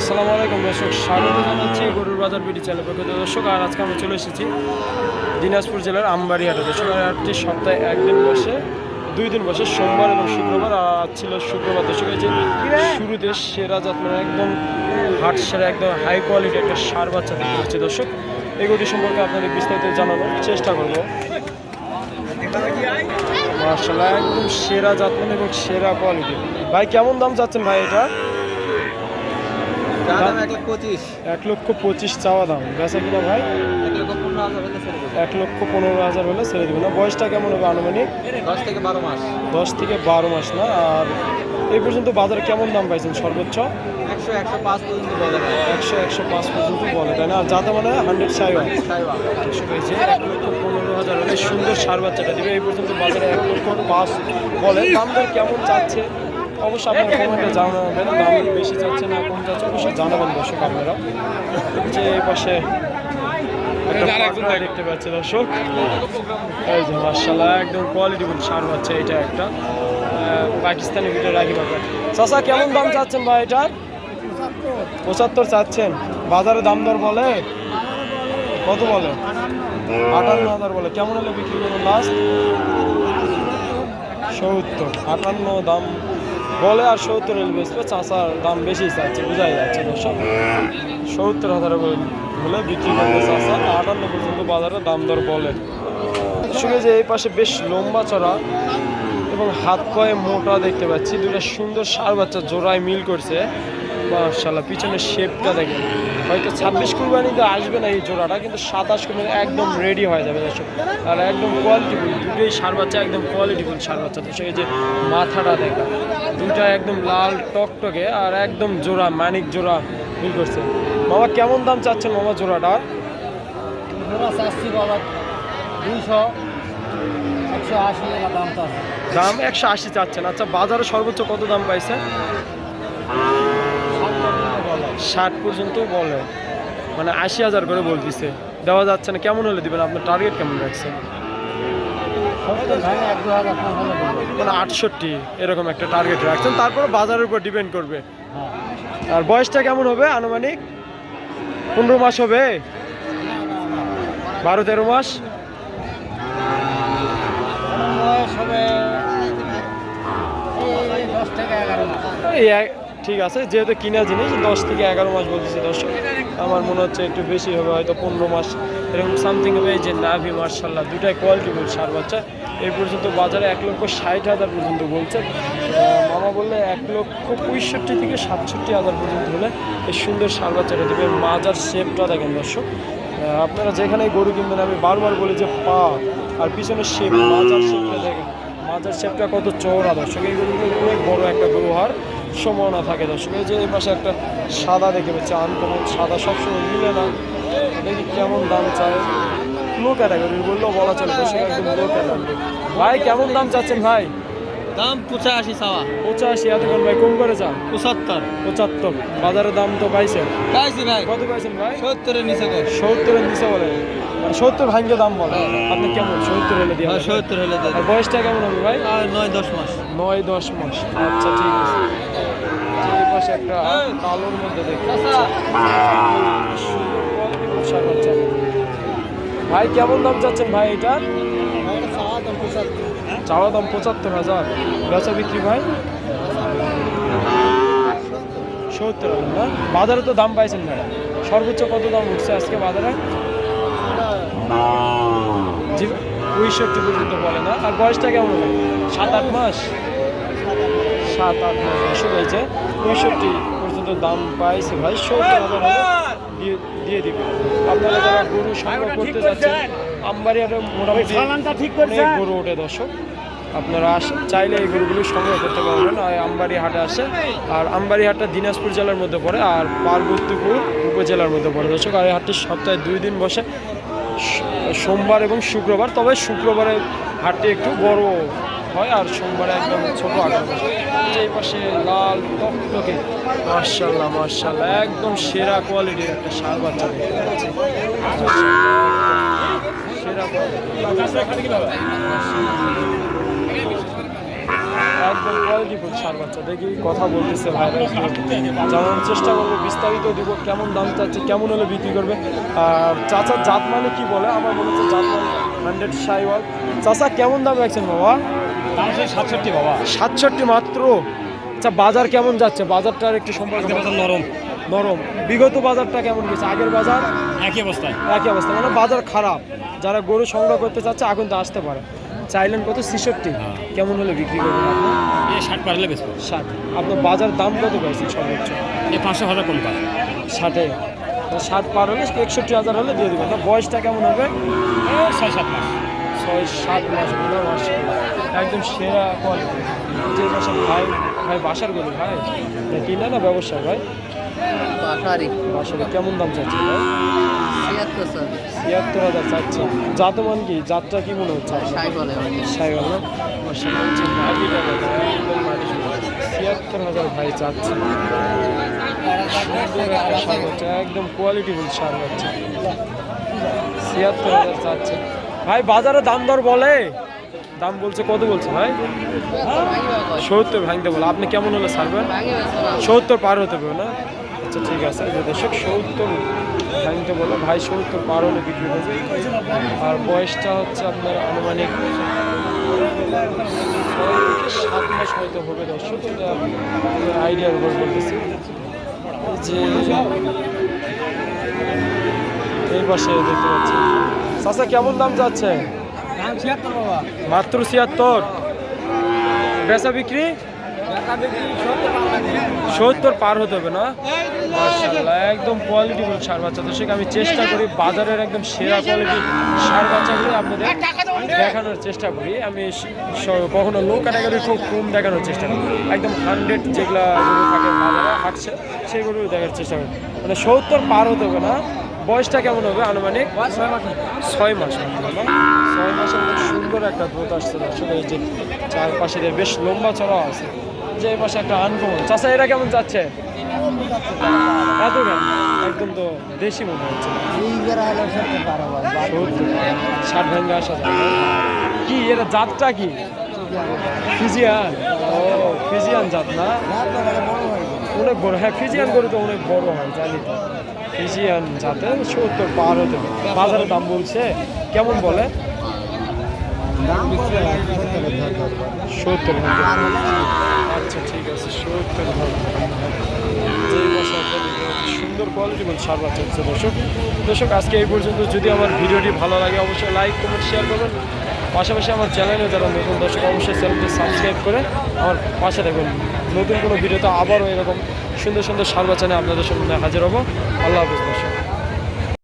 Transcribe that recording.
আসসালামু আলাইকুম, দর্শক, স্বাগত জানাচ্ছি গরুর বাজার বিডি চ্যানেল পক্ষ দর্শক, আর আজকে আমরা চলে এসেছি দিনাজপুর জেলার আমবাড়িহাটে দর্শক, আর হাটটি সপ্তাহে একদিন বসে, দুই দিন বসে, সোমবার এবং শুক্রবার, আর ছিল শুক্রবার। দর্শক, এই যে শুরুতে সেরা মানে একদম হাট সেরা, একদম হাই কোয়ালিটি একটা সার বাচ্চা দেখতে পাচ্ছি। দর্শক, এই সম্পর্কে আপনাদের বিস্তারিত জানানোর চেষ্টা করব। মার্শাল্লাহ একদম সেরা মানে এবং সেরা কোয়ালিটি ভাই, কেমন দাম চাচ্ছেন ভাই এটা? এক লক্ষ পঁচিশ। চাওয়া দাম। বেচা কিনা ভাই? এক লক্ষ পনেরো হাজার হলে ছেড়ে দেবো। না। বয়সটা কেমন হবে আনুমানিক? দশ থেকে বারো মাস। দশ থেকে বারো মাস না? আর এই পর্যন্ত বাজারে কেমন দাম পাইছেন সর্বোচ্চ? একশো একশো পাঁচ পর্যন্ত বলে একশো একশো পাঁচ পর্যন্ত বলে তাই না? আর যাতে মানে হান্ড্রেড সাই হয় একশো পেয়েছে। এক লক্ষ পনেরো হাজার হলে সুন্দর সার বাচ্চাটা দেবে। এই পর্যন্ত বাজারে এক লক্ষ পাঁচ বলে। দাম কেমন চাচ্ছে? অবশ্যই আপনারা কমেন্টে জানাবেন দাম বেশি চাচ্ছে না কম চাচ্ছে অবশ্যই জানাবেন দর্শক আপনারা যে এই পাশে দেখতে পাচ্ছে দর্শক। এই যে মার্শাল্লাহ একদম কোয়ালিটি সার বাচ্চা এটা একটা। পাকিস্তানি ভিতরে রাখি পাবে চাচা কেমন দাম চাচ্ছেন ভাই এটার? পঁচাত্তর চাচ্ছেন। বাজারে দাম দর বলে? কত বলে? আটান্ন হাজার বলে। কেমন হলে বিক্রি করবেন লাস্ট সত্তর। আটান্ন দাম বলে আর সত্তর হলে বেচবে, চাষার দাম বেশি চাচ্ছে, বোঝাই যাচ্ছে দর্শক। সত্তর হাজার হলে বিক্রি করবে চাষা, আটান্ন পর্যন্ত বাজারে দাম দর বলে। শুনে যে এই পাশে বেশ লম্বা চড়া এবং হাত পায়ে মোটা দেখতে পাচ্ছি, দুটা সুন্দর সার বাচ্চা জোড়ায় মিল করছে। মার্শাল্লাহ পিছনের শেপটা দেখে হয়তো ছাব্বিশ কুরবানিতে আসবে না এই জোড়াটা কিন্তু সাতাশ কুরবানি একদম রেডি হয়ে যাবে দর্শক। আর একদম কোয়ালিটিফুল দুটোই সার বাচ্চা একদম কোয়ালিটিফুল সার বাচ্চা। দর্শক এই যে মাথাটা দেখা দুইটা একদম লাল টকটকে আর একদম জোড়া মানিক জোড়া মিল করছে। মামা কেমন দাম চাচ্ছেন মামা জোড়াটার চাচ্ছি বাবা দুইশো একশো আশি দাম দাম একশো আশি চাচ্ছেন। আচ্ছা বাজারে সর্বোচ্চ কত দাম পাইছে? ষাট পর্যন্ত বলে। মানে আশি হাজার করে বলতেছে দেওয়া যাচ্ছে না, কেমন হলে দিবেন? আপনার টার্গেট কেমন রাখছেন মানে আটষট্টি, এরকম একটা টার্গেট রাখছেন। তারপরে বাজারের উপর ডিপেন্ড করবে। আর বয়সটা কেমন হবে? আনুমানিক পনেরো মাস হবে। বারো, তেরো মাস। এই ঠিক আছে, যেহেতু কিনা জিনিস, দশ থেকে এগারো মাস বলতেছি দর্শক, আমার মনে হচ্ছে একটু বেশি হবে, হয়তো পনেরো মাস, এরকম সামথিং হবে যে নাভি, মার্শাল্লাহ, দুটাই কোয়ালিটি বল সার বাচ্চা। এই পর্যন্ত বাজারে এক লক্ষ ষাট হাজার পর্যন্ত বলছে। মামা বললে এক লক্ষ পঁয়ষট্টি থেকে সাতষট্টি হাজার পর্যন্ত হলে এই সুন্দর সার বাচ্চাটা দেবে। মাজার শেপটা দেখেন দর্শক। আপনারা যেখানে গরু কিনবেন, আমি বারবার বলি যে পা, আর পিছনের শেপ মাজার শেপটা দেখেন। মাজার শেপটা কত চওড়া দর্শক, এই গরুগুলো অনেক বড় একটা গরু হওয়ার সম্ভাবনা থাকে দর্শক। এই যে এই পাশে একটা সাদা দেখে পাচ্ছি আনকমন সাদা সবসময় মিলে না। দেখি কেমন দাম চায়। লো ক্যাটাগরি বললেও বলা চলে দর্শক একদম লো ক্যাটাগরি ভাই কেমন দাম চাচ্ছেন ভাই? দাম পঁচাশি সাওয়া পঁচাশি এতক্ষণ ভাই কম করে চান পঁচাত্তর। পঁচাত্তর। বাজারের দাম তো পাইছেন। পাইছি ভাই। কত পাইছেন ভাই? সত্তরের নিচে কর। সত্তরের নিচে বলে। মানে সত্তর ভাঙ্গে দাম বলে। আপনি কেমন? সত্তর হলে দিয়ে হ্যাঁ, সত্তর হলে আর বয়সটা কেমন হবে ভাই? নয় দশ মাস। নয় দশ মাস। আচ্ছা ঠিক আছে। একটা। ভাই, কেমন দাম চাচ্ছেন ভাই এটা? চাওয়া দাম পঁচাত্তর হাজার। বেচা বিক্রি ভাই? সত্তর হাজার, না? বাজারে তো দাম পাইছেন ভাই। সর্বোচ্চ কত দাম উঠছে আজকে বাজারে? পঁয়ষট্টি পর্যন্ত বলে, না? আর বয়সটা কেমন? সাত আট মাস? সাত আট মাস বয়স হয়েছে পঁয়ষট্টি পর্যন্ত দাম পাইছে ভাই সত্তর হাজার দিয়ে দিয়ে দিবে। আপনারা যারা গরু সংগ্রহ করতে যাচ্ছেন আমবাড়িয়ারে মোটামুটি গরু ওঠে দর্শক। আপনারা চাইলে এই গরুগুলো সংগ্রহ করতে পারবেন। আর আমবাড়ি হাটে আসে। আর আমবাড়ি হাটটা দিনাজপুর জেলার মধ্যে পড়ে আর পার্বতীপুর উপজেলার মধ্যে পড়ে দর্শক। আর এই হাটটি সপ্তাহে দুই দিন বসে। সোমবার এবং শুক্রবার। তবে শুক্রবারে হাটটি একটু বড় হয় আর সোমবারে একদম ছোট আকার। এই পাশে লাল টকটকে। মার্শাল্লাহ মার্শাল্লাহ একদম সেরা কোয়ালিটির একটা সার বাচ্চা সেরা একদম বাচ্চা। দেখি কথা বলতেছে জানানোর চেষ্টা করব, বিস্তারিত কেমন দাম কেমন হলে বিক্রি করবে। আর চাচার মানে কি বলে? আমার মনে চাচা, কেমন দাম রাখছেন বাবা? সাতষট্টি বাবা। সাতষট্টি মাত্র? আচ্ছা বাজার কেমন যাচ্ছে? বাজারটার একটু সম্পর্ক নরম। নরম। বিগত বাজারটা কেমন গেছে? আগের বাজার? একই অবস্থায়। একই অবস্থা। মানে বাজার খারাপ। যারা গরু সংগ্রহ করতে চাচ্ছে এখন তো আসতে পারে। চাইলেন কত? ছেষট্টি। হ্যাঁ। কেমন হলে বিক্রি করবেন আপনি ষাট পারলে বেচবো। ষাট। আপনার বাজার দাম কত পাইছেন সর্বোচ্চ? এই পাঁচশো হাজার কম পার ষাটে। ষাট পার হলে একষট্টি হাজার হলে দিয়ে দেবেন। বয়সটা কেমন হবে? ছয় সাত মাস। ছয় সাত মাস মাস একদম সেরা কোয়ালিটি যে বাসা ভাই ভাই বাসার গরু ভাই। কিনা না ব্যবসা ভাই? বাসারি বাসারে কেমন দাম চাচ্ছে ভাই? ছিয়াত্তর হাজার চাচ্ছে জাতমান কি? জাতটা কি মনে হচ্ছে? সাইকেল না। ছিয়াত্তর হাজার ভাই চাচ্ছে। একদম কোয়ালিটিফুল সার হচ্ছে। ছিয়াত্তর হাজার চাচ্ছে। ভাই বাজারে দাম দর বলে? দাম বলছে, কত বলছে ভাই? সত্তর ভাঙতে বলো, আপনি কেমন হলে ছাড়বেন সত্তর পার হতে হবে না? আচ্ছা ঠিক আছে দর্শক, সত্তর ভাঙতে বলো। ভাই, সত্তর পার হলে বিক্রি করবে আর বয়সটা হচ্ছে আপনার আনুমানিক সাত মাস হয়তো হবে দর্শক, এটা আইডিয়ার উপর বলতেছি। যে এই পাশে দেখতে পাচ্ছি চাচা, কেমন দাম যাচ্ছে? মাত্র ছিয়াত্তর। বেচা বিক্রি? সত্তর পার হতে হবে না? একদম কোয়ালিটি বল সার বাচ্চা। দর্শক আমি চেষ্টা করি বাজারের একদম সেরা কোয়ালিটি সার বাচ্চাগুলো আপনাদের দেখানোর চেষ্টা করি। আমি কখনো লো ক্যাটাগরি খুব কম দেখানোর চেষ্টা করি। একদম হান্ড্রেড যেগুলো গরু থাকে বাজারে হাঁটছে সেগুলো দেখার চেষ্টা করি। মানে সত্তর পার হতে হবে না? বয়সটা কেমন হবে আনুমানিক? ছয় মাস ছয় মাস মধ্যে সুন্দর একটা গ্রোথ আসছে আসলে এই যে চারপাশে বেশ লম্বা চড়া আছে যে এই মাসে একটা আনকমন চাষা এরা কেমন যাচ্ছে? এত কেন? একদম তো দেশি মনে হচ্ছে। ষাট ভেঙে আসা যায় কি এরা জাতটা কি? ফিজিয়ান। ও ফিজিয়ান জাত না? অনেক বড় হ্যাঁ ফিজিয়ান গরু তো অনেক বড় হয় জানি তো। ফিজিয়ান জাতের সত্তর পার হতে। বাজারে দাম বলছে, কেমন বলে? সত্তর আচ্ছা ঠিক আছে, সত্তর সুন্দর কোয়ালিটি বল সার হচ্ছে দর্শক। দর্শক, আজকে এই পর্যন্ত। যদি আমার ভিডিওটি ভালো লাগে, অবশ্যই লাইক কমেন্ট শেয়ার করবেন। পাশাপাশি আমার চ্যানেলে যারা নতুন, দর্শক, অবশ্যই চ্যানেলটি সাবস্ক্রাইব করে আমার পাশে থাকুন। নতুন কোনো ভিডিওতে আবারও এরকম সুন্দর সুন্দর সার বাচ্চা আপনাদের সামনে হাজির হব। আল্লাহ হাফিজ